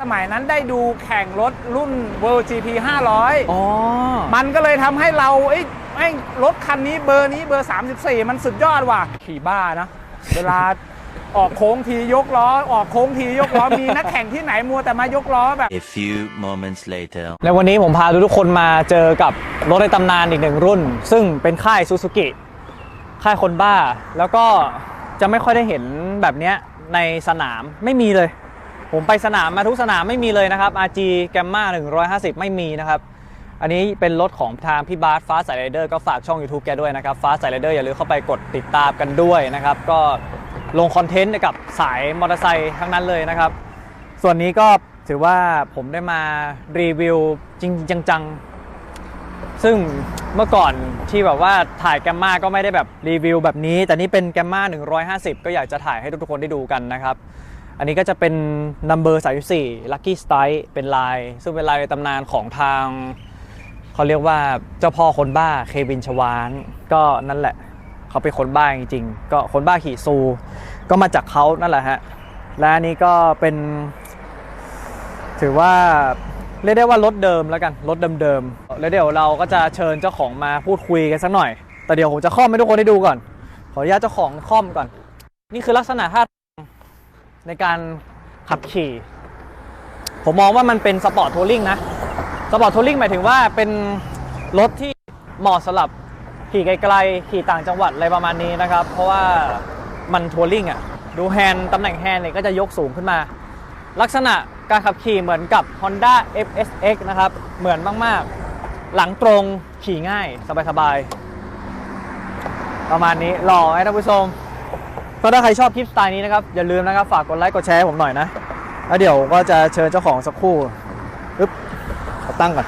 สมัยนั้นได้ดูแข่งรถรุ่น World GP 500 อ๋อ มันก็เลยทำให้เราเอ้ยไอ้ยรถคันนี้เบอร์นี้เบอร์ 34 มันสุดยอดว่ะ ขี่บ้านะ เวลาออกโค้งทียกล้อ ออกโค้งทียกล้อ มีนักแข่งที่ไหนมัวแต่มายกล้อแบบ A few moments later. และวันนี้ผมพาทุกๆคนมาเจอกับรถในตำนานอีกหนึ่งรุ่น ซึ่งเป็นค่ายซูซูกิค่ายคนบ้า แล้วก็จะไม่ค่อยได้เห็นแบบเนี้ยในสนามไม่มีเลย ผมไปสนามมาทุกสนามไม่มีเลยนะครับ RG Gamma 150 ไม่มีนะครับ อันนี้เป็นรถของทางพี่บาสฟ้าสายไรเดอร์ก็ฝากช่อง YouTube แกด้วยนะครับฟ้าสายไรเดอร์อย่าลืมเข้าไปกดติดตามกันด้วยนะครับ ก็ลงคอนเทนต์กับสายมอเตอร์ไซค์ทั้งนั้นเลยนะครับ ส่วนนี้ก็ถือว่าผมได้มารีวิวจริงจังๆ ซึ่งเมื่อก่อนที่แบบว่าถ่ายแกมมาก็ไม่ได้แบบรีวิวแบบนี้ แต่นี่เป็นแกมมา150 ก็อยากจะถ่ายให้ทุกๆคนได้ดูกันนะครับ อันนี้ก็จะเป็น number 34 lucky strike เป็นลาย ซึ่งเป็นลายในตำนานของทางเขาเรียกว่าเจ้าพ่อคนบ้าเควินชวาน ก็นั่นแหละ เขาเป็นคนบ้าจริงๆ ก็คนบ้าขี่ซู ก็มาจากเขานั่นแหละฮะ และอันนี้ก็เป็น ถือว่าเรียกได้ว่ารถเดิมแล้วกันรถเดิมๆแล้วเดี๋ยวเราก็จะเชิญเจ้าของมาพูดคุยกันสักหน่อย แต่เดี๋ยวผมจะข้อมให้ทุกคนได้ดูก่อน ขออนุญาตเจ้าของข้อมก่อน นี่คือลักษณะท่า ในการขับขี่ ผมมองว่ามันเป็นสปอร์ตทัวริงนะ สปอร์ตทัวริงหมายถึงว่าเป็นรถที่เหมาะสำหรับขี่ไกลๆ ขี่ต่างจังหวัดอะไรประมาณนี้นะครับ เพราะว่ามันทัวริงอะ ดูแฮนด์ตำแหน่งแฮนด์เนี่ยก็จะยกสูงขึ้นมา ลักษณะการขับขี่เหมือนกับ Honda FSX นะครับ เหมือนมากๆ หลังตรงขี่ง่าย สบายๆ ประมาณนี้หล่อไหมท่านผู้ชม ก็ถ้าใครชอบคลิปสไตล์นี้นะครับ อย่าลืมนะครับ ฝากกดไลค์กดแชร์ให้ผมหน่อยนะ แล้วเดี๋ยวก็จะเชิญเจ้าของสักครู่อึ๊บขอตั้งก่อน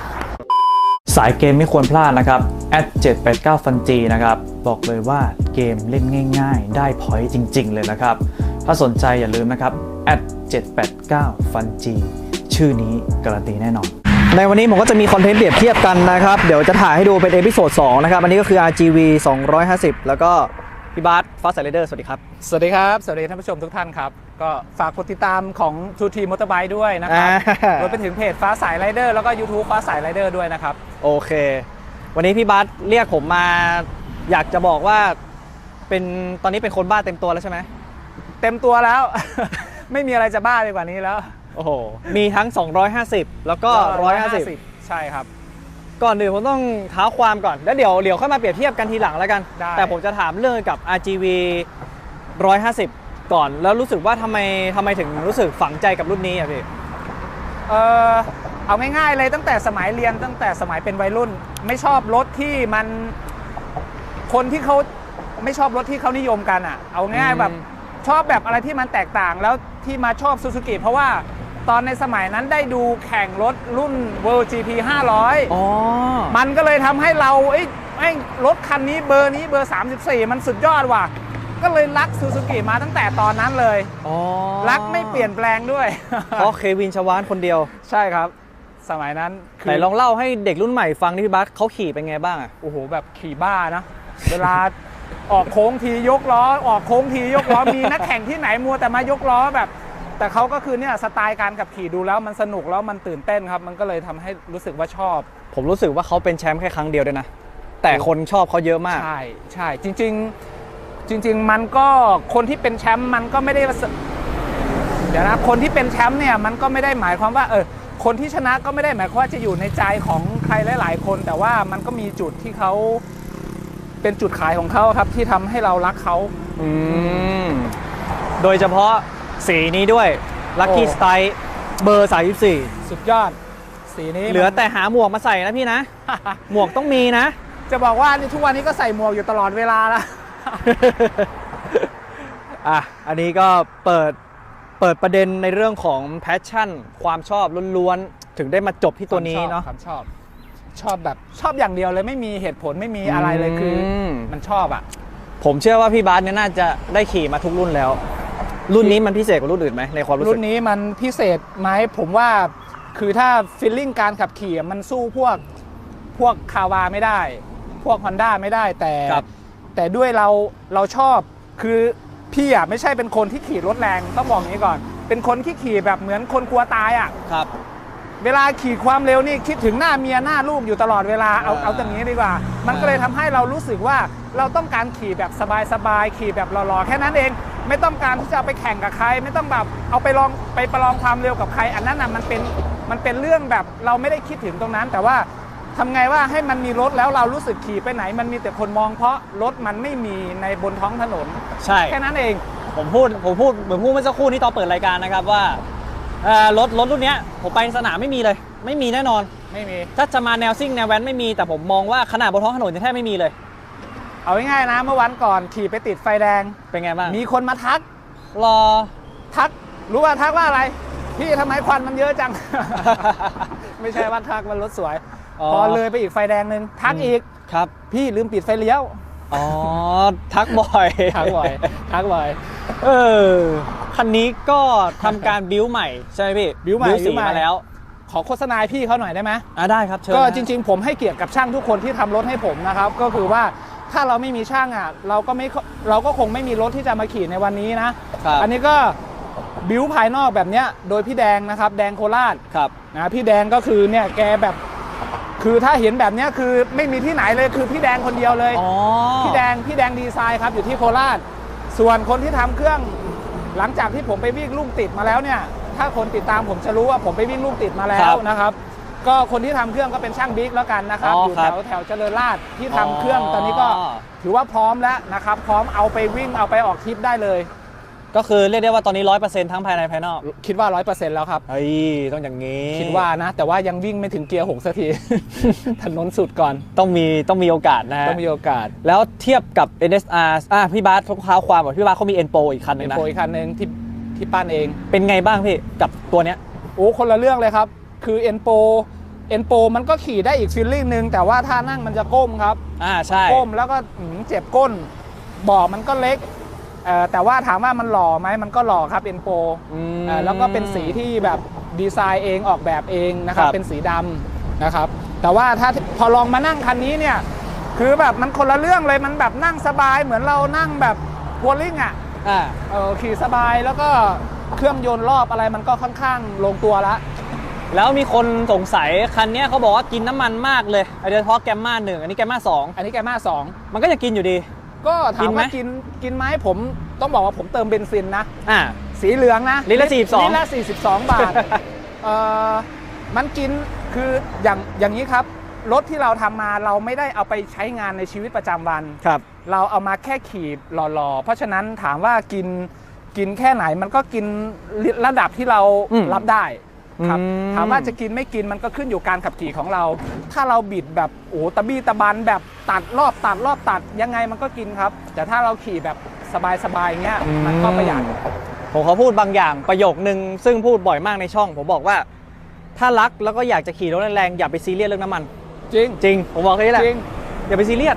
สายเกมไม่ควรพลาดนะครับ at 789ฟันจีนะครับ บอกเลยว่าเกมเล่นง่าย ๆ ได้พอยต์จริง ๆ เลยนะครับ ถ้าสนใจอย่าลืมนะครับ at 789ฟันจีชื่อนี้การันตีแน่นอนในวันนี้ผมก็จะมีคอนเทนต์เปรียบเทียบกันนะครับ เดี๋ยวจะถ่ายให้ดูเป็นเอพิโซด2นะครับ อันนี้ก็คือ RGV 250 แล้วก็ พี่บาสฟาสไ r เดอร์สวัสดีครับ สวัสดีครับ สวัสดีท่านผู้ชมทุกท่านครับ ก็ฝากกดติดตามของ t ูทีมอเตอร์ไบค์ด้วยนะครับอ่ารวมไปถึงเพจฟ้าสายไรเดอร์แล้วก็ YouTube ฟ้าสายไรเดอร์ด้วยนะครับ โอเค วันนี้พี่บาสเรียกผมมาอยากจะบอกว่าเป็นตอนนี้เป็นคนบ้าเต็มตัวแล้วใช่ไหมเต็มตัวแล้ว ไม่มีอะไรจะบ้าไปกว่านี้แล้ว โอ้โห มีทั้ง 250 แล้วก็ 150 ใช่ครับ ก่อนอื่นผมต้องเท้าความก่อน แล้วเดี๋ยวเดี๋ยวค่อยมาเปรียบเทียบกันทีหลังแล้วกัน ได้ แต่ผมจะถามเรื่องกับ RGV 150 ก่อน แล้วรู้สึกว่าทำไมทำไมถึงรู้สึกฝังใจกับรุ่นนี้อะพี่ เออเอาง่ายๆเลยตั้งแต่สมัยเรียนตั้งแต่สมัยเป็นวัยรุ่น ไม่ชอบรถที่มันคนที่เขาไม่ชอบรถที่เขานิยมกันอะ เอาง่ายอืมแบบชอบแบบอะไรที่มันแตกต่างแล้วที่มาชอบซูซูกิเพราะว่า ตอนในสมัยนั้นได้ดูแข่งรถรุ่น World GP 500 อ๋อ มันก็เลยทำให้เราเอ้ยไอ้ยรถคันนี้เบอร์นี้เบอร์ 34 มันสุดยอดว่ะ ก็เลยรักซูซูกิมาตั้งแต่ตอนนั้นเลย อ๋อรักไม่เปลี่ยนแปลงด้วย เพราะเควินชวานคนเดียว ใช่ครับ สมัยนั้นคืไหนลองเล่าให้เด็กรุ่นใหม่ฟังที่พี่บาสเขาขี่เป็นไงบ้างอะโอ้โหแบบขี่บ้านะ เวลาออกโค้งทียกล้อ ออกโค้งทียกล้อ มีนักแข่งที่ไหนมัวแต่มายกล้อแบบ แต่เขาก็คือเนี่ยสไตล์การขับขี่ดูแล้วมันสนุกแล้วมันตื่นเต้นครับ มันก็เลยทำให้รู้สึกว่าชอบ ผมรู้สึกว่าเขาเป็นแชมป์แค่ครั้งเดียวด้วยนะ แต่คนชอบเขาเยอะมาก ใช่ใช่จริง ๆ จริง ๆ มันก็คนที่เป็นแชมป์มันก็ไม่ได้ว่าสเดี๋ยวนะคนที่เป็นแชมป์เนี่ยมันก็ไม่ได้หมายความว่าเออคนที่ชนะก็ไม่ได้หมายความว่าจะอยู่ในใจของใครหลาย ๆ คน แต่ว่ามันก็มีจุดที่เขาเป็นจุดขายของเขาครับที่ทำให้เรารักเขา อืม โดยเฉพาะ สีนี้ด้วย Lucky โอ้ Strike เบอร์34สุดยอด สีนี้เหลือมันแต่หาหมวกมาใส่นะพี่นะ หมวกต้องมีนะ จะบอกว่านี่ทุกวันนี้ก็ใส่หมวกอยู่ตลอดเวลาแล้วอะอันนี้ก็เปิดเปิดประเด็นในเรื่องของแพชชั่น ความชอบล้วนๆถึงได้มาจบที่ตัวนี้เนาะความชอบชอบแบบชอบอย่างเดียวเลยไม่มีเหตุผลไม่มีอะไรเลยคืออมมันชอบอะ ผมเชื่อว่าพี่บาสเนี่ยน่าจะได้ขี่มาทุกรุ่นแล้ว รุ่นนี้มันพิเศษกว่ารุ่นอื่นไหมในความรู้สึรุ่กนนี้มันพิเศษไหมผมว่าคือถ้าฟีลลิ่งการขับขี่อะมันสู้พวกพวกคาวาไม่ได้ พวก Honda ไม่ได้แต่ครับแต่ด้วยเราเราชอบคือพี่อะไม่ใช่เป็นคนที่ขี่รถแรงต้องบอกอย่างนี้ก่อนเเป็นคนที่ขี่แบบเหมือนคนกลัวตายอะ ครับ เวลาขี่ความเร็วนี่คิดถึงหน้าเมียหน้าลูกอยู่ตลอดเวลาเอาอ่าเอาอย่างนี้ดีกว่า มันก็เลยทำให้เรารู้สึกว่าเราต้องการขี่แบบสบายๆขี่แบบหล่อๆแค่นั้นเอง ไม่ต้องการที่จะเอาไปแข่งกับใคร ไม่ต้องแบบเอาไปลองไปประลองความเร็วกับใคร อันนั้นน่ะมันเป็นมันเป็นเรื่องแบบเราไม่ได้คิดถึงตรงนั้น แต่ว่าทำไงว่าให้มันมีรถแล้วเรารู้สึกขี่ไปไหน มันมีแต่คนมองเพราะรถมันไม่มีในบนท้องถนน ใช่แค่นั้นเอง ผมพูดผมพูดเหมือนพูดเมื่อสักครู่นี้ตอนเปิดรายการนะครับว่าเอ่อรถรถรุ่นเนี้ยผมไปสนามไม่มีเลย ไม่มีแน่นอนไม่มีถ้าจะมาแนวซิ่งแนวแว้นไม่มีแต่ผมมองว่าขนาดบนท้องถนนยังแทบไม่มีเลย เอาง่ายๆนะเมื่อวันก่อนขี่ไปติดไฟแดง เป็นไงบ้าง มีคนมาทัก รอทัก รู้ว่าทักว่าอะไร พี่ทำไมควันมันเยอะจัง ไม่ใช่ว่าทักมันรถสวยอ๋อพอเลยไปอีกไฟแดงหนึ่งทักอีกครับ พี่ลืมปิดไฟเลี้ยว อ๋อ ทักบ่อย ทักบ่อย ทักบ่อย เออ คันนี้ก็ทำการบิ้วใหม่ ใช่ไหมพี่ บิ้วใหม่สีบิ้วใหม่มาแล้วขอโฆษณาให้พี่เขาหน่อยได้ไหมอะได้ครับเชิญก็นะจริง ๆ ผมให้เกียรติกับช่างทุกคนที่ทำรถให้ผมนะครับ ก็คือว่า ถ้าเราไม่มีช่างอะเราก็ไม่เราก็คงไม่มีรถที่จะมาขี่ในวันนี้นะ ครับ อันนี้ก็บิ้วภายนอกแบบเนี้ยโดยพี่แดงนะครับ แดงโคราชครับ นะพี่แดงก็คือเนี่ยแกแบบ คือถ้าเห็นแบบเนี้ยคือไม่มีที่ไหนเลยคือพี่แดงคนเดียวเลย อ๋อพี่แดงพี่แดงดีไซน์ครับอยู่ที่โคราช ส่วนคนที่ทำเครื่อง หลังจากที่ผมไปวิ่งลูกติดมาแล้วเนี่ย ถ้าคนติดตามผมจะรู้ว่าผมไปวิ่งลูกติดมาแล้ครัวบนะครับ ก็คนที่ทำเครื่องก็เป็นช่างบิ๊กแล้วกันนะครับอ๋ออยู่ครัแถบวแถวเจริญราษฎร์ที่ทำเครื่องตอนนี้ก็ถือว่าพร้อมแล้วนะครับ พร้อมเอาไปวิ่งเอาไปออกทริปได้เลย ก็คือเรียกได้ว่าตอนนี้ร้อยเปอร์เซ็นต์ทั้งภายในภายนอก คิดว่า100%แล้วครับเฮ้ยต้องอย่างนี้ คิดว่านะ แต่ว่ายังวิ่งไม่ถึงเกียร์หกสักทีถนนสุดก่อนต้องมีต้องมีโอกาสนะฮะต้องมีโอกาส แล้วเทียบกับ NSR อะพี่บาสทุกค้าความบอกพี่บาสเขามี Enpo อีกคันหนึเป็งนนะโปรอีกคันหนึ่งที่ที่ปั้นเองเป็นไงบ้างพี่กับตัวเนี้ยโอ้คนละเรื่องเลยครับ คือ e n p o e n p o มันก็ขี่ได้อีกฟีลลิ่งหนึ่งแต่ว่าท่านั่งมันจะก้มครับอ่าใช่ก้มแล้วก็หืมเจ็บก้นเบ่อมันก็เล็กเอ่อแต่ว่าถามว่ามันหล่อไหมมันก็หล่อครับ e n p o อืมเอ่อแล้วก็เป็นสีที่แบบดีไซน์เองออกแบบเองนะครับครับเป็นสีดำนะครับ แต่ว่าถ้าพอลองมานั่งคันนี้เนี่ยคือแบบมันคนละเรื่องเลยมันแบบนั่งสบายเหมือนเรานั่งแบบวอลลิ่งอะอ่าเออขี่สบายแล้วก็เครื่องยนต์รอบอะไรมันก็ค่อนข้างลงตัวละ แล้วมีคนสงสัยคันเนี้ยเขาบอกว่ากินน้ำมันมากเลยโดยเฉพาะแกมมาหนึ่งอันนี้แกมมาสองอันนี้แกมาสองมันก็จะกินอยู่ดี ก็ถามว่ากินไหมกินกินไหมผมต้องบอกว่าผมเติมเบนซินนะอ่าสีเหลืองนะลิตรละ42ลิตรละ42บาทเอ่อมันกินคืออย่างอย่างนี้ครับรถที่เราทำมาเราไม่ได้เอาไปใช้งานในชีวิตประจำวันครับ เราเอามาแค่ขี่หล่อๆ เพราะฉะนั้นถามว่ากินกินแค่ไหนมันก็กินระดับที่เราอืมรับได้ ครับอืมถามว่าจะกินไม่กินมันก็ขึ้นอยู่การขับขี่ของเรา ถ้าเราบิดแบบโอ้ตะบี้ตะบันแบบตัดรอบตัดรอบตัดยังไงมันก็กินครับ แต่ถ้าเราขี่แบบสบายๆอย่างเงี้ยมันก็ประหยัดผมเขาพูดบางอย่างประโยคนึงซึ่งพูดบ่อยมากในช่อง ผมบอกว่า ถ้ารักแล้วก็อยากจะขี่รถแรงๆอย่าไปซีเรียสเรื่องน้ำมัน จริงจริงผมบอกแค่นี้แหละจริงอย่าไปซีเรียส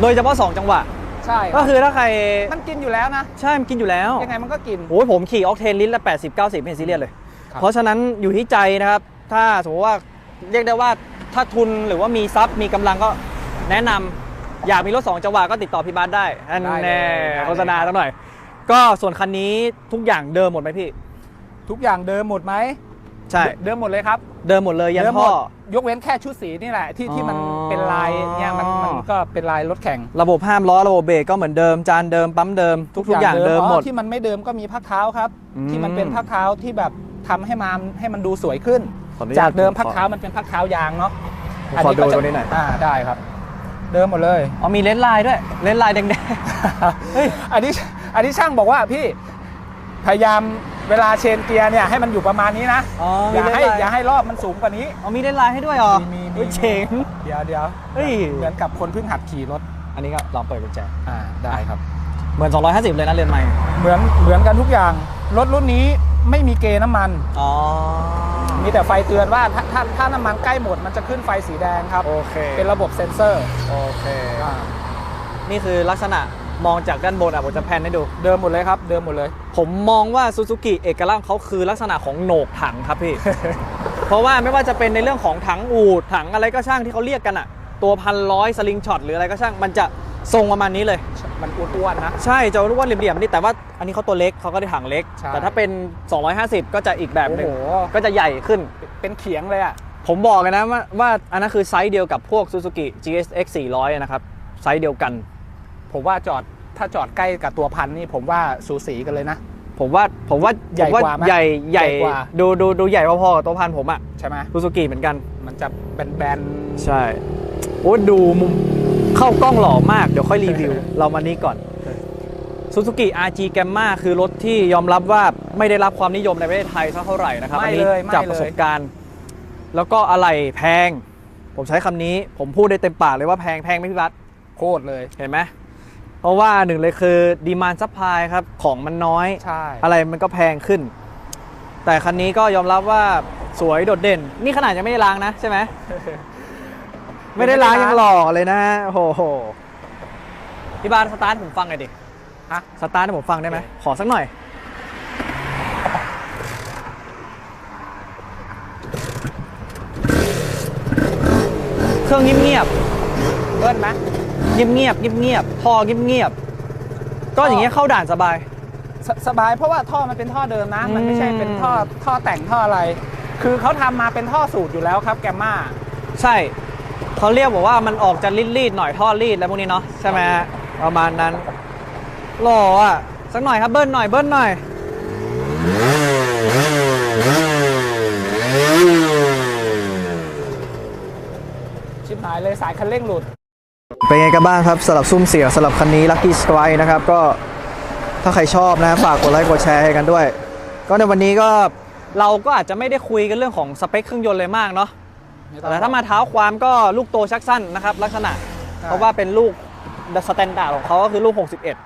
โดยเฉพาะ2จังหวะใช่รับก็คือถ้าใครมันกินอยู่แล้วนะ ใช่มันกินอยู่แล้วยังไงมันก็กินโอ้ยผมขี่ออกเทนลิตรละ 80 90 ไม่เห็นซีเรียสเลยครับ เพราะฉะนั้นอยู่ที่ใจนะครับ ถ้าสมมติว่าเรียกได้ว่าถ้าทุนหรือว่ามีทรัพย์มีกำลังก็แนะนำอยากมีรถ2จังหวะก็ติดต่อพี่บาสได้อันได้เลยแน่ได้เลยโฆษณาสักหน่อย ก็ส่วนคันนี้ทุกอย่างเดิมหมดไหมพี่ ทุกอย่างเดิมหมดไหมใช่เดิมหมดเลยครับ เดิมหมดเลยยันเดิมหมพ่อดยกเว้นแค่ชุดสีนี่แหละที่ที่มันอ๋อเป็นลายเนี่ยมันมันก็เป็นลายรถแข่ง ระบบห้ามล้อระบบเบรกก็เหมือนเดิมจานเดิมปั๊มเดิมทุกทุกอย่างเดิมหมดอ๋อที่มันไม่เดิมก็มีพักเท้าครับอืมที่มันเป็นพักเท้าที่แบบ ทำให้มันให้มันดูสวยขึ้นขออนุญาตจากเดิมผมขอพักเท้ามันเป็นพักเท้ายางเนาะผมขอดูก็จะตัวนี้หน่อยอ่าได้ครับ เดิมหมดเลยอ๋อมีเลนส์ไลน์ด้วยเลนส์ไลน์แดงเฮ้ยอันนี้อันนี้ช่างบอกว่าพี่พยายามเวลาเชนเกียร์เนี่ยให้มันอยู่ประมาณนี้นะๆอ๋ออมีย่าเลนให้ส์ไลน์อย่าให้รอบมันสูงกว่านี้อ๋อมีเลนส์ไลน์ให้ด้วยเหรอมีมีเฮ้ยเจ๋งเดี๋ยวเดี๋ยวเฮ้ยเหมือนกับคนเพิ่งหัดขี่รถ อันนี้ก็ลองเปิดกุญแจอ่าได้ครับ เหมือน 250 เลยนะเลนส์ใหม่ เหมือนเหมือนกันทุกอย่างรถรุ่นนี้ ไม่มีเกณฑ์น้ำมัน อ๋อ มีแต่ไฟเตือนว่าถ้าถ้าถ้าน้ำมันใกล้หมดมันจะขึ้นไฟสีแดงครับ โอเค เป็นระบบเซ็นเซอร์โอเค อ่านี่คือลักษณะมองจากด้านบนอะผมจะแพนให้ดู เดิมหมดเลยครับ เดิมหมดเลย ผมมองว่าซูซูกิเอกลักษณ์ของเขาคือลักษณะของโหนกถังครับพี่ เพราะว่าไม่ว่าจะเป็นในเรื่องของถังอูดถังอะไรก็ช่างที่เขาเรียกกันอะ ตัวพันร้อยสลิงช็อตหรืออะไรก็ช่างมันจะ ทรงประมาณนี้เลย มันอ้วนๆนะ ใช่จะรู้ว่าเหลี่ยมๆนี่แต่ว่าอันนี้เขาตัวเล็กเขาก็ได้ถังเล็ก ใช่ แต่ถ้าเป็น 250 ก็จะอีกแบบหนึ่งโอ้โห ก็จะใหญ่ขึ้น เป็นเขียงเลยอะ ผมบอกเลยนะว่าว่าอันนั้นคือไซส์เดียวกับพวก Suzuki GSX 400นะครับ ไซส์เดียวกัน ผมว่าจอดถ้าจอดใกล้กับตัวพันนี่ผมว่าสูสีกันเลยนะ ผมว่าผมว่าใหญ่ผมกว่าไหมใหญ่ใหญ่ใหญ่กว่า ดูดูดูใหญ่พอๆกับตัวพันผมอะใช่ไหมซูซูกิเหมือนกัน มันจะแบนใช่โอ้ดูมุม เข้ากล้องหล่อมากเดี๋ยวค่อยรีวิว เรามานี้ก่อน Suzuki RG Gamma คือรถที่ยอมรับว่าไม่ได้รับความนิยมในประเทศไทยสักเท่าไหร่นะครับไม่อันนี้เลยไม่จากเลยประสบการณ์ แล้วก็อะไรแพง ผมใช้คำนี้ผมพูดได้เต็มปากเลยว่าแพงแพงไหมพี่บัสๆโคตรเลย เห็นไหม เพราะว่าหนึ่งเลยคือดีมานซัพพลายครับ ของมันน้อย ใช่ อะไรมันก็แพงขึ้น แต่คันนี้ก็ยอมรับว่าสวยโดดเด่น นี่ขนาดยังไม่ได้ล้างนะใช่ไหม ไม่ได้ล้างยังหล่อเลยนะฮะโอ้โหพี่บาสสตาร์ทให้ผมฟังหน่อยดิฮะสตาร์ทให้ผมฟังได้ไหมขอสักหน่อย เครื่องเงียบเบิ้ลไหมๆเงียบเงียบเงียบเงียบๆพอเงียบเงียบๆก็อย่างเงี้ยเข้าด่านสบาย สสบายเพราะว่าท่อมันเป็นท่อเดิมนะ มันไม่ใช่อืมเป็นท่อท่อแต่งท่ออะไร คือเขาทำมาเป็นท่อสูตรอยู่แล้วครับแกมมาใช่ เขาเรียกบอกว่ามันออกจะรีดๆหน่อยท่อรีดแล้วพวกนี้เนาะใช่ไหมฮะประมาณนั้นหล่ออะสักหน่อยครับเบิ้ลหน่อยเบิ้ลหน่อยชิบหายเลยสายคันเร่งหลุด เป็นไงกันบ้างครับสำหรับซุ้มเสียงสำหรับคันนี้ Lucky Strike นะครับก็ถ้าใครชอบนะฝากกดไลค์กดแชร์ให้กันด้วย ก็ในวันนี้ก็เราก็อาจจะไม่ได้คุยกันเรื่องของสเปคเครื่องยนต์เลยมากเนาะ แต่ถ้ามาเท้าความก็ลูกโตชักสั้นนะครับ ลักษณะใช่เพราะว่าเป็นลูกสแตนดาร์ดของเขาก็คือลูก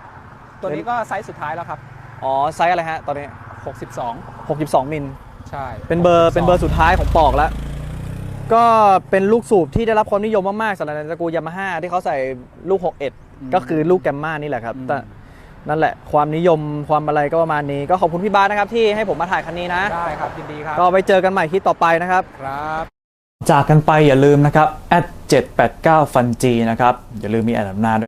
61 ตัวนี้ก็ไซส์สุดท้ายแล้วครับ อ๋อ ไซส์อะไรฮะตอนนี้ 62 62 มิล ใช่ เป็นเบอร์เป็นเบอร์สุดท้ายของปอกแล้ว ก็เป็นลูกสูบที่ได้รับความนิยมมากๆสำหรับในตระกูลยามาฮ่าที่เขาใส่ลูก 61 ก็คือลูกแกมมานี่แหละครับแต่นั่นแหละความนิยมความอะไรก็ประมาณนี้ ก็ขอบคุณพี่บาสนะครับที่ให้ผมมาถ่ายคันนี้นะ ได้ครับยินดีครับ ก็ไปเจอกันใหม่คลิปต่อไปนะครับ ครับ จากกันไปอย่าลืมนะครับ @789 ฟันจีนะครับ อย่าลืมมีแอดหน้าด้วย